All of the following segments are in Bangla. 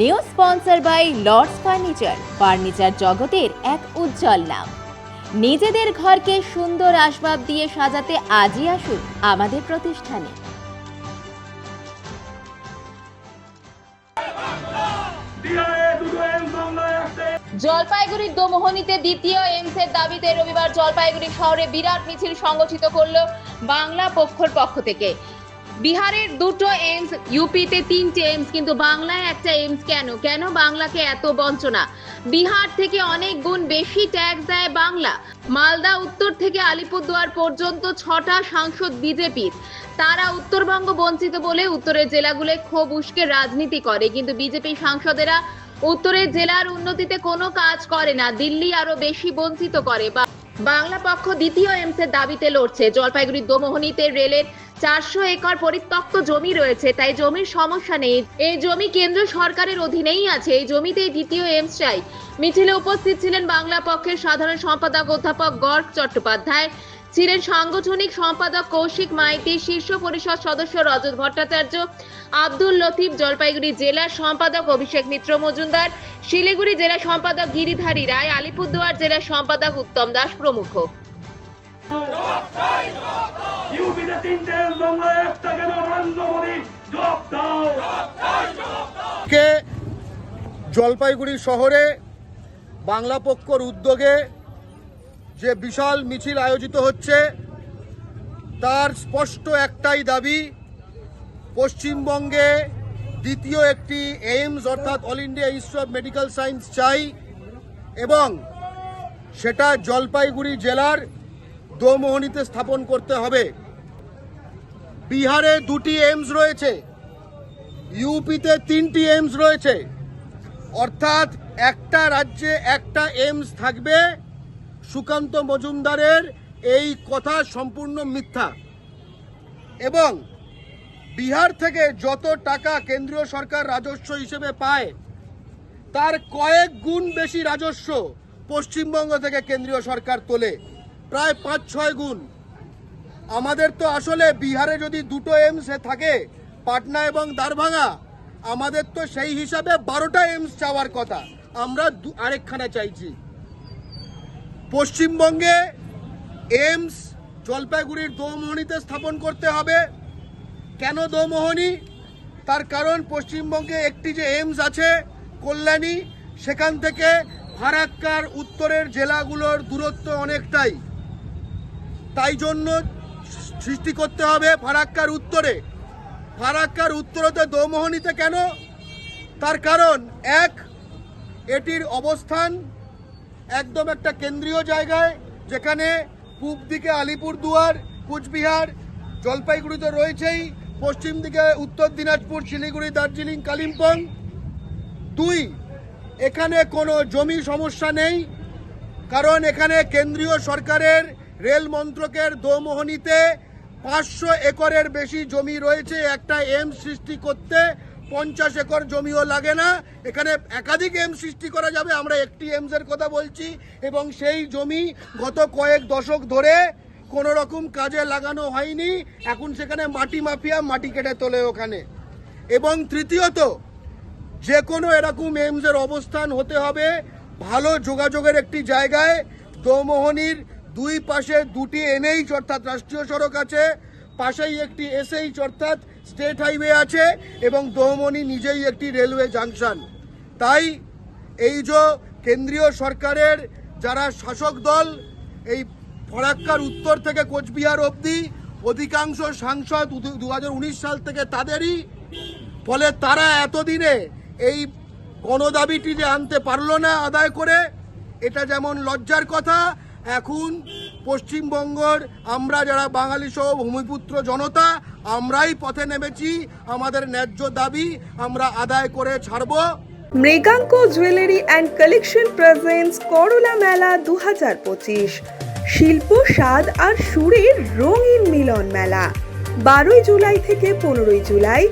New sponsor by Lords furniture. Furniture জগতের এক উজ্জ্বল নাম। নিজেদের ঘরকে সুন্দর আসবাব দিয়ে সাজাতে আজই আসুন আমাদের প্রতিষ্ঠানে। জলপাইগুড়ির দোমোহনীতে দ্বিতীয় এইমসের দাবিতে রবিবার জলপাইগুড়ি শহরে বিরাট মিছিল সংগঠিত করল বাংলা পক্ষর পক্ষ থেকে। বিহারের দুটো এইমস ইউপিতে তিনটে এইমস কিন্তু বাংলায় একটা এইমস কেন? কেন বাংলাকে এত বঞ্চনা? বিহার থেকে অনেক গুণ বেশি ট্যাক্স দেয় বাংলা। মালদা, উত্তর থেকে আলিপুরদুয়ার পর্যন্ত ছটা সাংসদ বিজেপির। তারা উত্তরবঙ্গ বঞ্চিত বলে উত্তরের জেলাগুলোয় ক্ষোভ উস্কে রাজনীতি করে। কিন্তু বিজেপি সাংসদেরা উত্তরের জেলার উন্নতিতে কোনো কাজ করে না। দিল্লি আরও বেশি বঞ্চিত করে। বাংলা পক্ষ দ্বিতীয় এমসের দাবিতে লড়ছে। জলপাইগুড়ির দোমোহনীতে রেলের চারশো একর পরিত্যক্ত জমি রয়েছে, তাই জমির সমস্যা নেই। এই জমি কেন্দ্র সরকারের অধীনেই আছে, এই জমিতেই দ্বিতীয় এমস চাই মিছিলে উপস্থিত ছিলেন বাংলা পক্ষের সাধারণ সম্পাদক অধ্যাপক গর্গ চট্টোপাধ্যায়, ছিলেন সাংগঠনিক সম্পাদক কৌশিক মাইতি, শীর্ষ পরিষদ সদস্য রজত ভট্টাচার্য, আব্দুল লতিফ জলপাইগুড়ি জেলা সম্পাদক অভিষেক মিত্র মজুমদার, শিলিগুড়ি জেলা সম্পাদক গিরিধারী রায়, আলিপুরদুয়ার জেলা সম্পাদক উত্তম দাস প্রমুখ। কে জলপাইগুড়ি শহরে বাংলা পক্ষর উদ্যোগে যে বিশাল মিছিল আয়োজিত হচ্ছে, তার স্পষ্ট একটাই দাবি, পশ্চিমবঙ্গে দ্বিতীয় একটি এইমস অর্থাৎ All India Institute of Medical Science চাই, এবং সেটা জলপাইগুড়ি জেলার দোমোহনীতে স্থাপন করতে হবে। বিহারে দুটি এইমস রয়েছে। ইউপিতে তিনটি এইমস রয়েছে। অর্থাৎ একটা রাজ্যে একটা এইমস থাকবে। সুকান্ত মজুমদারের এই কথা সম্পূর্ণ মিথ্যা। এবং বিহার থেকে যত টাকা কেন্দ্রীয় সরকার রাজস্ব হিসেবে পায়, তার কয়েক গুণ বেশি রাজস্ব পশ্চিমবঙ্গ থেকে কেন্দ্রীয় সরকার তোলে। প্রায় পাঁচ ছয় গুণ। আমাদের তো আসলে বিহারে যদি দুটো এমস থাকে, পাটনা এবং দারভাঙা আমাদের তো সেই হিসাবে বারোটা এমস চাওয়ার কথা। আমরা আরেকখানা চাইছি। পশ্চিমবঙ্গে এমস জলপাইগুড়ির দোমোহনীতে স্থাপন করতে হবে। কেন দোমোহনী? তার কারণ পশ্চিমবঙ্গে একটি যে এমস আছে, কল্যাণী, সেখান থেকে ফারাক্কার উত্তরের জেলাগুলোর দূরত্ব অনেকটাই। তাই জন্য সৃষ্টি করতে হবে ফারাক্কার উত্তরে। ফারাক্কার উত্তরতে দোমোহনীতে কেন? তার কারণ এক, এটির অবস্থান একদম একটা কেন্দ্রীয় জায়গায়, যেখানে পূব দিকে আলিপুরদুয়ার কুচবিহার জলপাইগুড়ি তো রয়েছেই, পশ্চিম দিকে উত্তর দিনাজপুর, শিলিগুড়ি, দার্জিলিং, কালিম্পং। দুই, এখানে কোনো জমি সমস্যা নেই, কারণ এখানে কেন্দ্রীয় সরকারের রেল মন্ত্রকের দোমোহনীতে পাঁচশো একরের বেশি জমি রয়েছে। একটা এম সৃষ্টি করতে পঞ্চাশ একর জমিও লাগে না। এখানে একাধিক এম সৃষ্টি করা যাবে, আমরা একটি এমস এর কথা বলছি। এবং সেই জমি গত কয়েক দশক ধরে কোনো রকম কাজে লাগানো হয়নি। এখন সেখানে মাটি মাফিয়া মাটি কেটে তোলে ওখানে। এবং তৃতীয়ত যে কোনো এরকম এইমসের অবস্থান হতে হবে। ভালো যোগাযোগের একটি জায়গায় দোমোহনীর দুই পাশে দুটি এনএইচ অর্থাৎ রাষ্ট্রীয় সড়ক আছে, পাশেই একটি এসএইচ অর্থাৎ স্টেট হাইওয়ে আছে এবং দোমোহনী নিজেই একটি রেলওয়ে জাংশন। তাই এই যে কেন্দ্রীয় সরকারের যারা শাসক দল, এই ফরাক্কার উত্তর থেকে কোচবিহার অবধি, অধিকাংশ সাংসদ দু হাজার উনিশ সাল থেকে তাদেরই, ফলে তারা এতদিনে এই গণদাবিটি যে আনতে পারল না আদায় করে, এটা যেমন লজ্জার কথা এখন পশ্চিমবঙ্গর আমরা যারা বাঙালি সহ ভূমিপুত্র জনতা, আমরাই পথে নেমেছি, আমাদের ন্যায্য দাবি আমরা আদায় করে ছাড়বো। Mriganka jewellery and collection presents করলা মেলা দু হাজার পঁচিশ। শিল্প, স্বাদ আর সুরের রঙিন মিলন মেলা। বারোই জুলাই থেকে পনেরোই জুলাই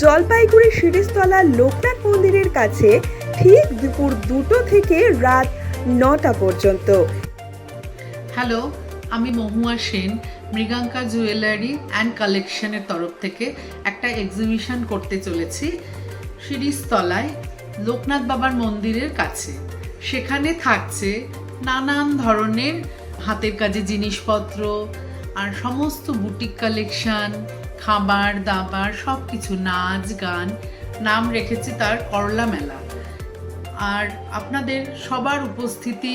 জলপাইগুড়ি শিরিষতলা লোকনাথ মন্দিরের কাছে ঠিক দুপুর দুটো থেকে রাত নটা পর্যন্ত। হ্যালো, আমি মহুয়া সেন, মৃগাঙ্কা জুয়েলারি অ্যান্ড কালেকশনের তরফ থেকে একটা এক্সিবিশন করতে চলেছি শিরিষতলায় লোকনাথ বাবার মন্দিরের কাছে। সেখানে থাকছে নানান ধরনের হাতের কাজে জিনিসপত্র আর সমস্ত বুটিক কালেকশন, খাবার, দাবার সব কিছু নাচ, গান, নাম রেখেছে তার করলা মেলা। আর আপনাদের সবার উপস্থিতি